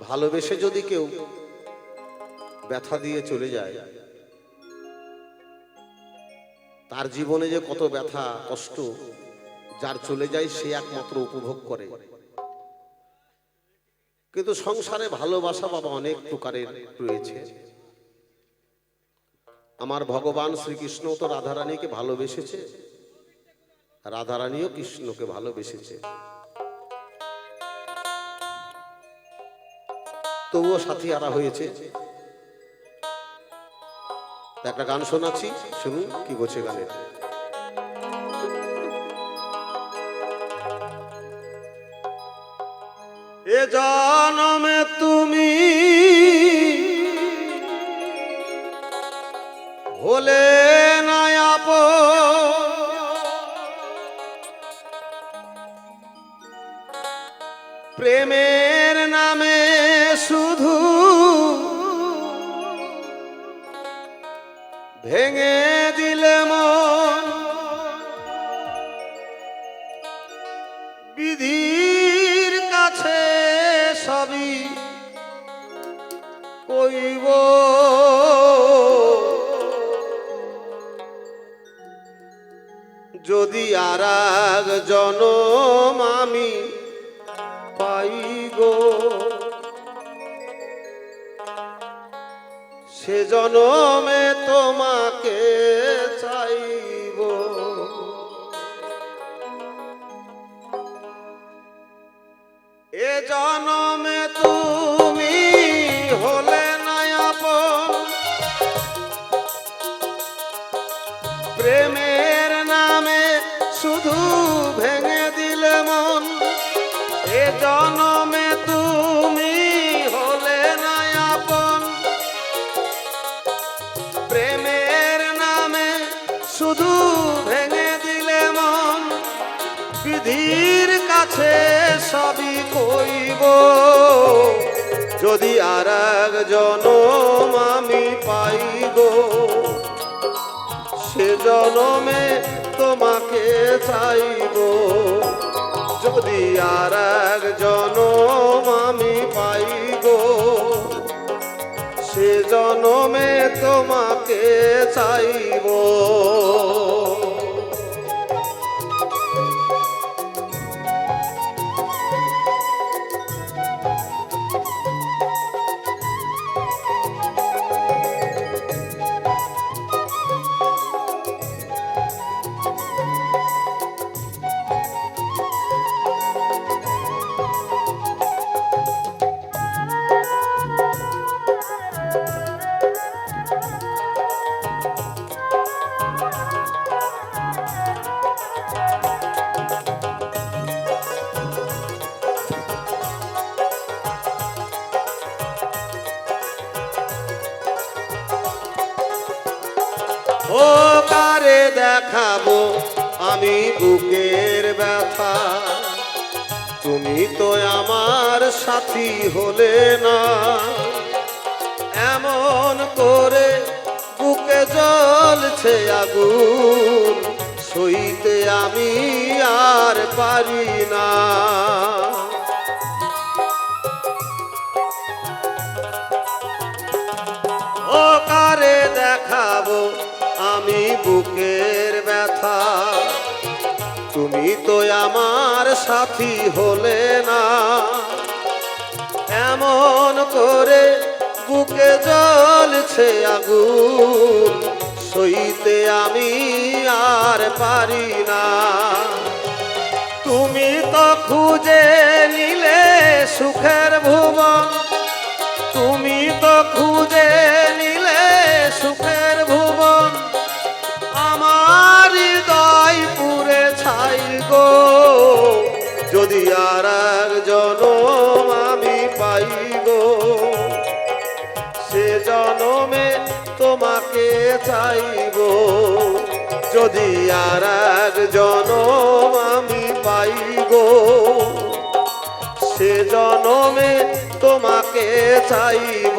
ভালোবেসে যদি কেউ ব্যথা দিয়ে চলে যায়, তার জীবনে যে কত ব্যথা, কষ্ট, যার চলে যায় সে একমাত্র উপভোগ করে। কিন্তু সংসারে ভালোবাসা বাবা অনেক প্রকারের রয়েছে। আমার ভগবান শ্রীকৃষ্ণ তো রাধারানীকে ভালোবেসেছে। রাধারানীও কৃষ্ণকে ভালোবেসেছে। তবুও সাথী আরা হয়েছে। একটা গান শোনাচ্ছি শুনুন কি বলছে গানের এ জনমে যদি আর জনম আমি পাই গো সে জনমে তোমাকে কাছে সবই কইব। যদি আর এক জনম আমি পাইব, সে জনমে তোমাকে চাইব। যদি আর এক জনম আমি পাইব, সে জনমে তোমাকে চাইব। কারে দেখাবো আমি বুকের ব্যথা তুমি তো আমার সাথী হলে না। এমন করে বুকে জ্বলছে আগুন, সইতে আমি আর পারি না। তুমি তো আমার সাথী হলে না। এমন করে বুকে জ্বলছে আগুন, সইতে আমি আর পারি না। তুমি তো খুঁজে নিলে সুখের ভুবন, তুমি তো খুঁজে যদি আর আমি পাইব। সে জনমে তোমাকে চাইব। যদি আর এক জনম আমি পাইব, সে জনমে তোমাকে চাইব।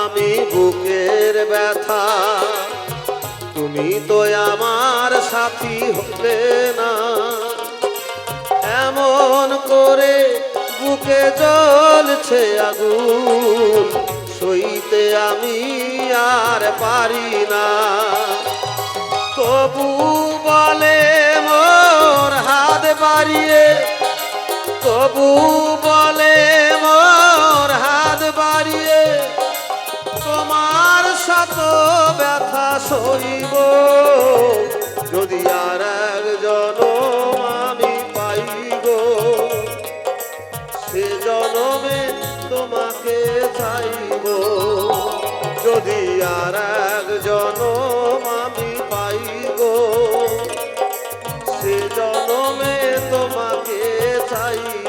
আমি বুকের ব্যথা। তুমি তো আমার সাথী হলে না। এমন করে বুকে জ্বলছে আগুন, সইতে আমি আর পারি না। তবু বলে মোর হাত বাড়িয়ে, তবু বলে মোর হাত বাড়িয়ে শত ব্যথা সইব। যদি আর একজন আমি পাইব, সে জনমে তোমাকে চাইব। যদি আর একজন আমি পাইব, সে জনমে তোমাকে চাইব।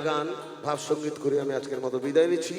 গান ভাব সংগীত করে আমি আজকের মতো বিদায় নিচ্ছি।